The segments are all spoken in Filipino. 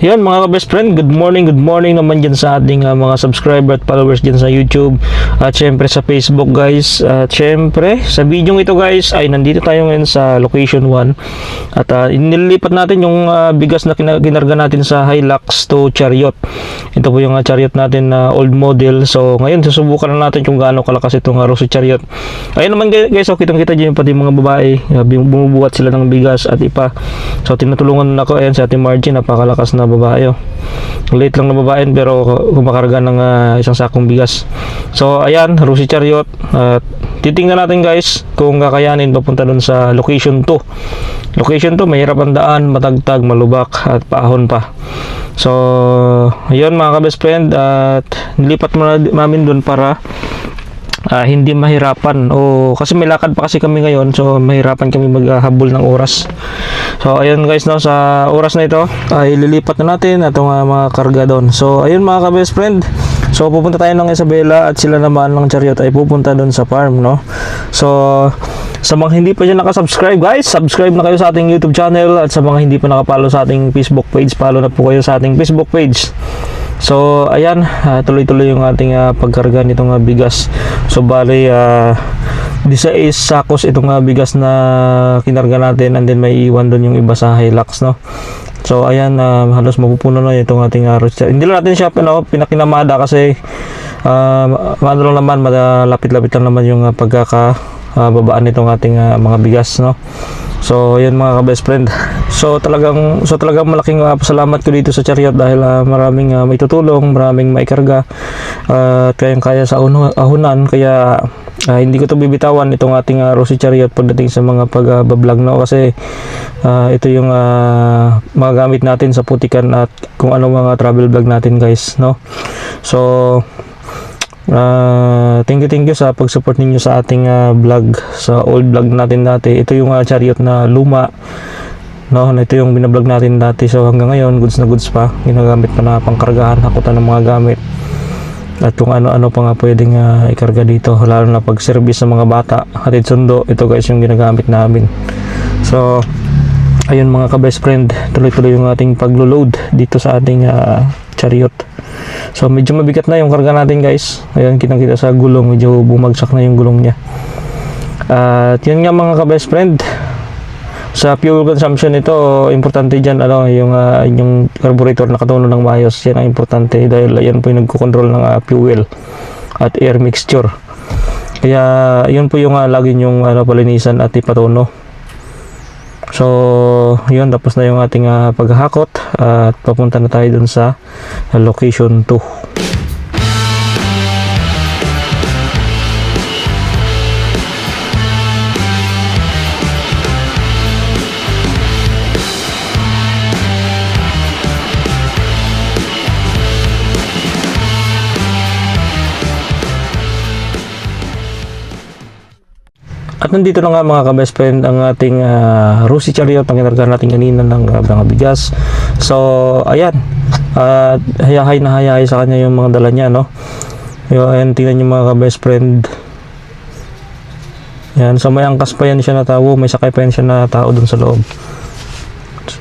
Yan mga best friend, good morning, good morning naman dyan sa ating ah, mga subscriber at followers dyan sa YouTube at syempre sa Facebook guys. At syempre sa video ito guys ay nandito tayo ngayon sa location 1 at uh, inilipat natin yung ah, bigas na kina- kinarga natin sa Hilux to Chariot. Ito po yung ah, Chariot natin na old model. So ngayon susubukan na natin kung gaano kalakas itong uh, Rosy Chariot. Ayun naman gu- guys, so kitang kita dyan pati mga babae, uh, bumubuhat sila ng bigas at ipa. So tinutulungan ako ayan si Ate Margie, napakalakas na babae. Oh. Late lang na babae pero kumakarga ng ah, isang sakong bigas. So ayan, Rosy Chariot. At titingnan natin guys kung kakayanin papunta dun sa location 2. Location 2, mahirap ang daan, matagtag, malubak at paahon pa. So, ayun mga ka-best friend at nilipat mo na namin dun para ah, hindi mahirapan. O kasi may lakad pa kasi kami ngayon so mahirapan kami maghabol ng oras. So ayun guys no sa oras na ito ay lilipat na natin itong ah, mga karga doon. So ayun mga ka-best friend so pupunta tayo ng Isabela at sila naman ng Chariot ay pupunta doon sa farm no? So sa mga hindi pa dyan nakasubscribe guys subscribe na kayo sa ating YouTube channel at sa mga hindi pa nakapalo sa ating Facebook page follow na po kayo sa ating Facebook page So, ayan, ah, tuloy-tuloy yung ating ah, pagkarga nitong ah, bigas. So, bali, uh, 16 sakos itong ah, bigas na kinarga natin and then may iwan doon yung iba sa Hilux, no? So, ayan, ah, halos mapupuno na itong ating uh, Hindi lang natin siya ano, pinakinamada kasi uh, ano lang naman, malapit-lapit lang naman yung uh, pagkaka ah, babaan nitong ating ah, mga bigas, no? So, yun mga ka-best friend. So, talagang so talagang malaking uh, pasalamat ko dito sa Chariot dahil ah, maraming uh, may tutulong, maraming may karga at kayang kaya sa ahunan kaya ah, hindi ko to bibitawan itong ating uh, Rosy Chariot pagdating sa mga pag-vlog no kasi ah, ito yung ah, mga gamit natin sa putikan at kung ano mga travel vlog natin guys no. So Ah, thank you thank you sa pag-support ninyo sa ating ah, vlog sa old vlog natin dati. Ito yung ah, chariot na luma. No, ito yung binablog natin dati. So hanggang ngayon goods na goods pa. Ginagamit pa na pangkargahan, hakutan ng mga gamit. At kung ano-ano pa nga pwedeng ah, ikarga dito, lalo na pag service sa mga bata, hatid sundo, ito guys yung ginagamit namin. So ayun mga ka-best friend, tuloy-tuloy yung ating paglo-load dito sa ating ah, chariot. So medyo mabigat na yung karga natin guys. Ayan kitang kita sa gulong, medyo bumagsak na yung gulong niya. At yun nga mga ka-best friend. Sa fuel consumption ito, importante diyan ano, yung ah, yung carburetor na katuno ng maayos. Yan ang importante dahil yan po yung nagko-control ng ah, fuel at air mixture. Kaya yun po yung uh, lagi yung ano palinisan at ipatuno. So, yun tapos na yung ating ah, paghahakot at papunta na tayo dun sa location 2. At nandito na nga mga ka-best friend ang ating uh, Rusi Chariot ang kinarga natin kanina ng uh, mga bigas. So, ayan. At hayahay na hayahay sa kanya yung mga dala niya, no? Ayan, tingnan yung mga ka-best friend. Yan, so may angkas pa yan siya na tao, may sakay pa yan siya na tao dun sa loob.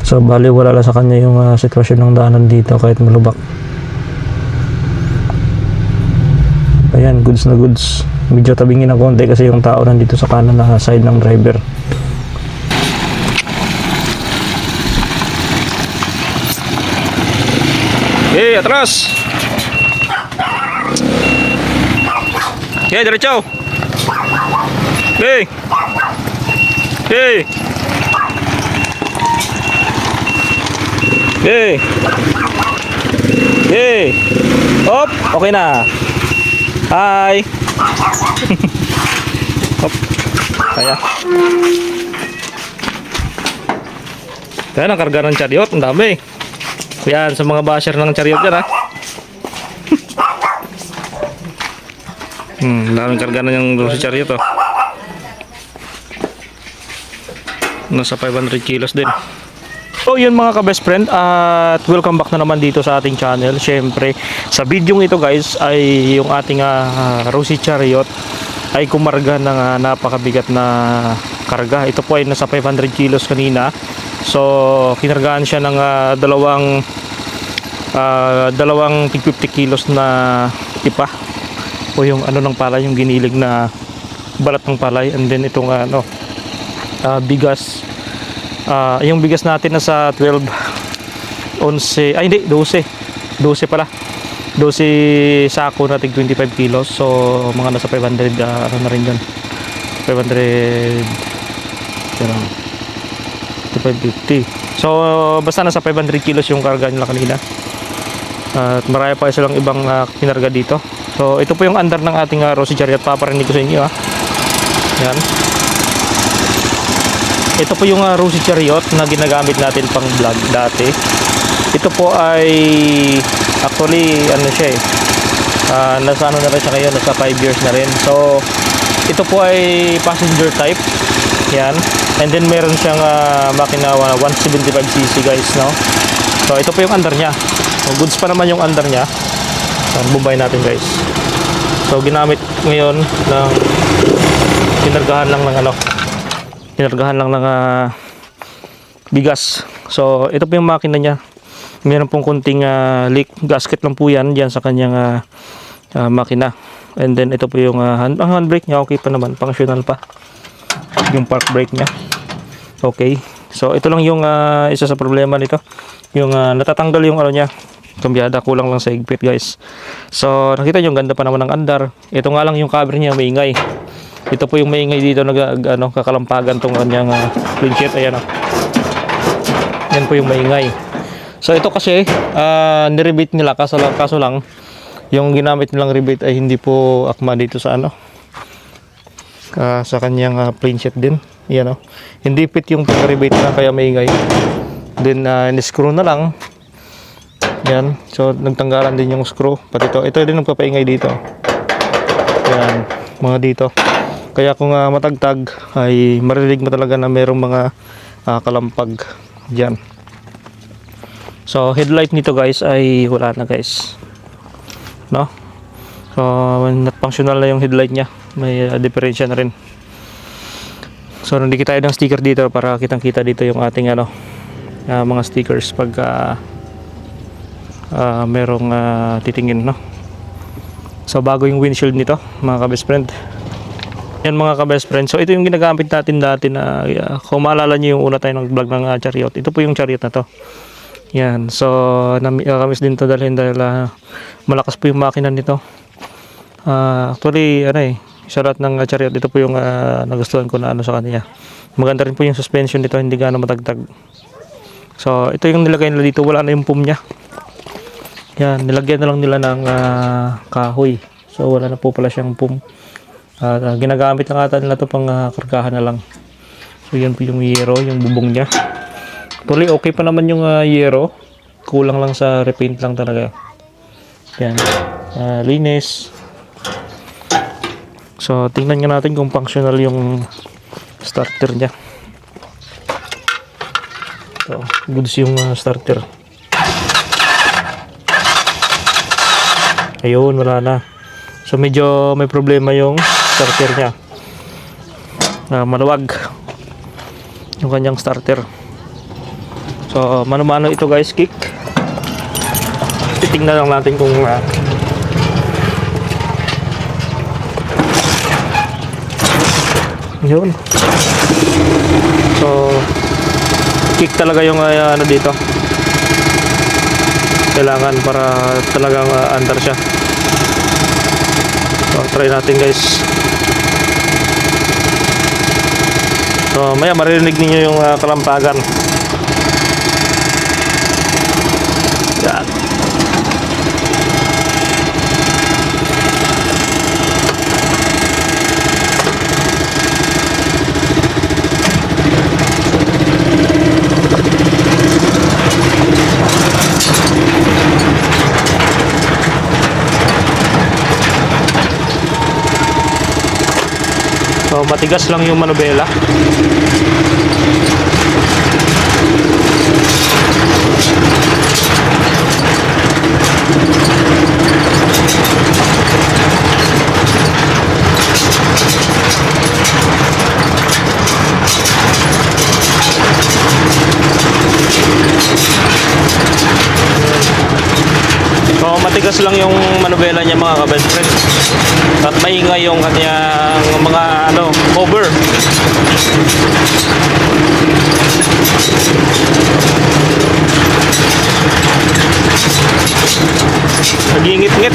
So, bali wala lang sa kanya yung uh, sitwasyon ng daanan dito kahit malubak. Ayan, goods na goods. Medyo tabingin ng konti kasi yung tao nandito sa kanan na side ng driver. Hey, atras! Okay, diretso! Hey! Hey! Hey! Hey! Op! Okay na! Hi! Hop. Kaya. Kaya ang karga ng chariot, ang dami. Yan, sa mga basher ng chariot yan ha. hmm, daming karga na yung sa chariot oh. Nasa 500 kilos din. So yun mga ka-best friend at welcome back na naman dito sa ating channel. Syempre sa video ito guys ay yung ating uh, Rosy Chariot ay kumarga ng ah, napakabigat na karga. Ito po ay nasa 500 kilos kanina. So kinargaan siya ng ah, dalawang ah, dalawang tig 50 kilos na tipa o yung ano ng palay yung ginilig na balat ng palay and then itong ano ah, bigas Ah, yung bigas natin nasa 12 11 ay hindi 12 12 pala. 12 sako na tig 25 kilos. So mga nasa 500 ah, ano na rin yun 500 pero 550 so basta nasa 500 kilos yung karga nila kanina. At marami pa silang ibang uh, kinarga dito. So ito po yung under ng ating uh, Rosy Chariot. Paparinig ko sa inyo ha yan ito po yung uh, Rosy Chariot na ginagamit natin pang vlog dati. Ito po ay actually ano siya eh Ah, nasa ano na rin siya ngayon nasa 5 years na rin. So ito po ay passenger type. Yan. And then meron siyang ah, makina uh, 175cc guys no? So ito po yung under niya. So, goods pa naman yung under niya. So, bubay natin guys. So ginamit ngayon ng kinargahan lang ng ano kinargahan lang ng ah, bigas. So ito po yung makina niya. Meron pong kunting ah, leak gasket lang po yan dyan sa kanyang ah, ah, makina. And then ito po yung ah, hand, ang handbrake niya okay pa naman. Functional pa. Yung park brake niya. Okay. So ito lang yung ah, isa sa problema nito. Yung ah, natatanggal yung ano niya. Kambyada kulang lang sa higpit guys. So nakita nyo ganda pa naman ng andar. Ito nga lang yung cover niya maingay ito po yung maingay dito nag ano kakalampagan tong kanyang uh, clean sheet ayan oh. yan po yung maingay. So ito kasi uh, nirebate nila. Kaso kaso lang yung ginamit nilang rebate ay hindi po akma dito sa ano ah, sa kanyang uh, plain sheet din. Yan oh. hindi fit yung pag-rebate na kaya maingay. Then uh, ni-screw na lang. Yan so nagtanggalan din yung screw. Pati ito ito din nagpapaingay dito. Yan mga dito kaya kung ah, matagtag ay marinig mo talaga na merong mga ah, kalampag dyan. So headlight nito guys ay wala na guys. No? So functional na yung headlight nya may uh, diferensya na rin. So nandikit tayo ng sticker dito para kitang kita dito yung ating ano ah, mga stickers pag ah, ah, merong ah, titingin no? So bago yung windshield nito mga ka-best friend yan mga ka-best friend. So ito yung ginagamit natin dati na uh, kung maalala nyo yung una tayo ng vlog ng ah, chariot. Ito po yung chariot na to. Yan. So nami- nakamiss din to dalhin dahil ah, malakas po yung makina nito. Ah, actually ano eh sa lahat ng ah, chariot. Ito po yung ah, nagustuhan ko na ano sa kanya. Maganda rin po yung suspension nito hindi gaano matagtag so ito yung nilagay nila dito. Wala na yung pum nya yan nilagyan na lang nila ng ah, kahoy. So wala na po pala siyang pum at ah, ginagamit lang ata nila to pang ah, kargahan na lang. So yan po yung yero yung bubong niya. Actually, okay pa naman yung ah, yero. Kulang lang sa repaint lang talaga. Yan. Ah, linis. So tingnan nga natin kung functional yung starter niya. So goods yung ah, starter. Ayun wala na. So medyo may problema yung starter niya. Ah, maluwag. Yung kanyang starter. So mano-mano ito guys. Kick. Titingnan lang natin kung ah, yun. So kick talaga yung ah, ano dito. Kailangan para talagang uh, under siya. So try natin guys so maya maririnig ninyo yung ah, kalampagan matigas lang yung manubela So matigas lang yung manubela niya mga ka-best friend. At maingay yung kanyang mga Nagingit-ngit.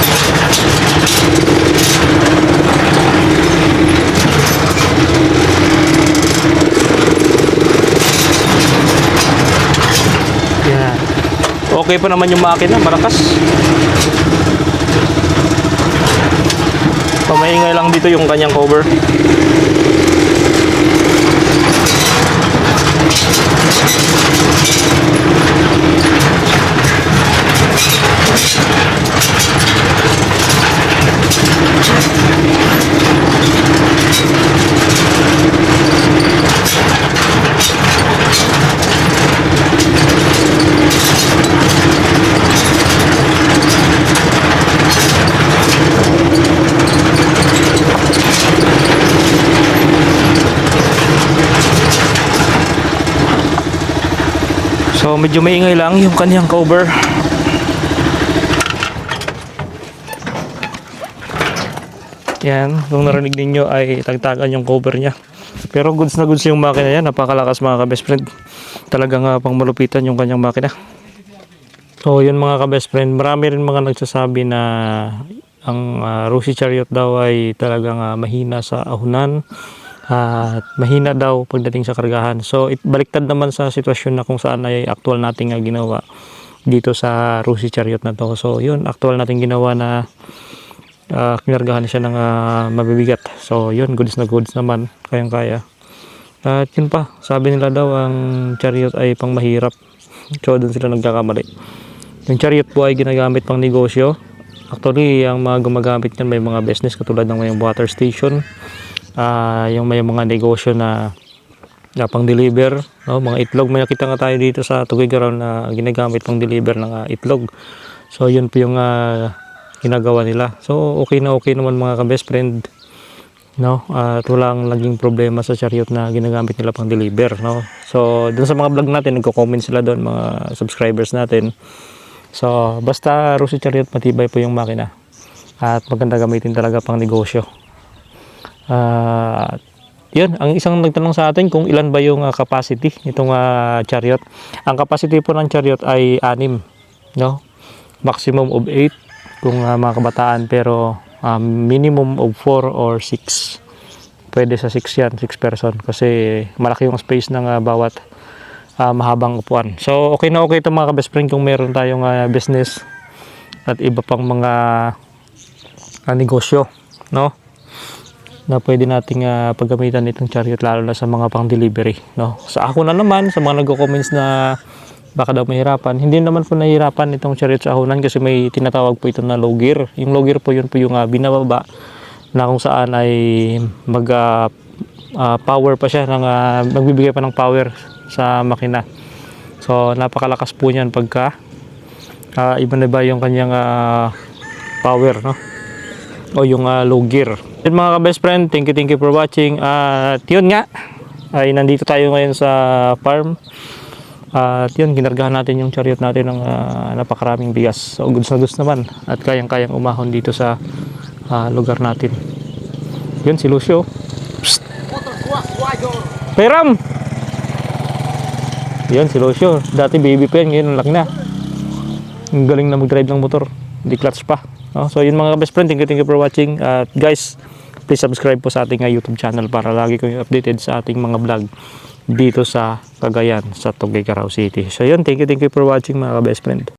Yan. Okay pa naman yung makina, malakas. Pamaingay lang dito yung kanyang cover. So medyo maingay lang yung kanyang cover. Yan, kung narinig ninyo ay tagtagan yung cover niya. Pero goods na goods yung makina yan, napakalakas mga ka-best friend. Talagang uh, pang malupitan yung kanyang makina. So yun mga ka-best friend, marami rin mga nagsasabi na ang uh, Rusi Chariot daw ay talagang uh, mahina sa ahunan at mahina daw pagdating sa kargahan. So it, baliktad naman sa sitwasyon na kung saan ay actual nating uh, ginawa dito sa Rusi Chariot na to. So yun, actual nating ginawa na uh, kinargahan siya ng uh, mabibigat. So yun, goods na goods naman, kayang kaya. At yun pa, sabi nila daw ang chariot ay pang mahirap. So doon sila nagkakamali. Yung chariot po ay ginagamit pang negosyo. Actually, ang mga gumagamit niyan may mga business katulad ng may water station, ah yung may mga negosyo na, na pang deliver, no? mga itlog. May nakita nga tayo dito sa Tugigaron na ginagamit pang deliver ng ah, itlog. So yun po yung ah, ginagawa nila. So okay na okay naman mga ka-best friend. No? At walang naging problema sa chariot na ginagamit nila pang deliver. No? So dun sa mga vlog natin, nagko-comment sila doon mga subscribers natin. So basta Rusi Chariot matibay po yung makina. At maganda gamitin talaga pang negosyo. Ah, yun, ang isang nagtanong sa atin kung ilan ba yung ah, capacity nitong ah, chariot. Ang capacity po ng chariot ay 6, no? Maximum of 8 kung ah, mga kabataan pero ah, minimum of 4 or 6. Pwede sa 6 yan, 6 person kasi malaki yung space ng ah, bawat ah, mahabang upuan. So okay na okay ito mga ka-best friend kung meron tayong ah, business at iba pang mga ah, negosyo, no? Na pwede nating ah, paggamitan itong chariot lalo na sa mga pang delivery no? Sa ako na naman sa mga nagko-comments na baka daw mahirapan. Hindi naman po nahirapan itong chariot sa ahunan kasi may tinatawag po ito na low gear yung low gear po yun po yung ah, binababa na kung saan ay mag ah, ah, power pa siya ng ah, magbibigay pa ng power sa makina. So napakalakas po niyan pagka ah, iba na ba yung kanyang ah, power no? O yung ah, low gear. Yun mga ka-best friend, thank you thank you for watching. At yun nga, ay nandito tayo ngayon sa farm. At yun, ginargahan natin yung chariot natin ng ah, napakaraming bigas. So goods na goods naman at kayang-kayang umahon dito sa ah, lugar natin. Yun si Lucio. Peram! Yun si Lucio. Dati baby pa yan, ngayon laki na. Ang galing na mag-drive ng motor. Hindi clutch pa. No? So yun mga best friend, thank you, thank you for watching. At guys, please subscribe po sa ating uh, YouTube channel para lagi kayong updated sa ating mga vlog dito sa Cagayan, sa Tuguegarao City. So yun, thank you, thank you for watching mga best friend.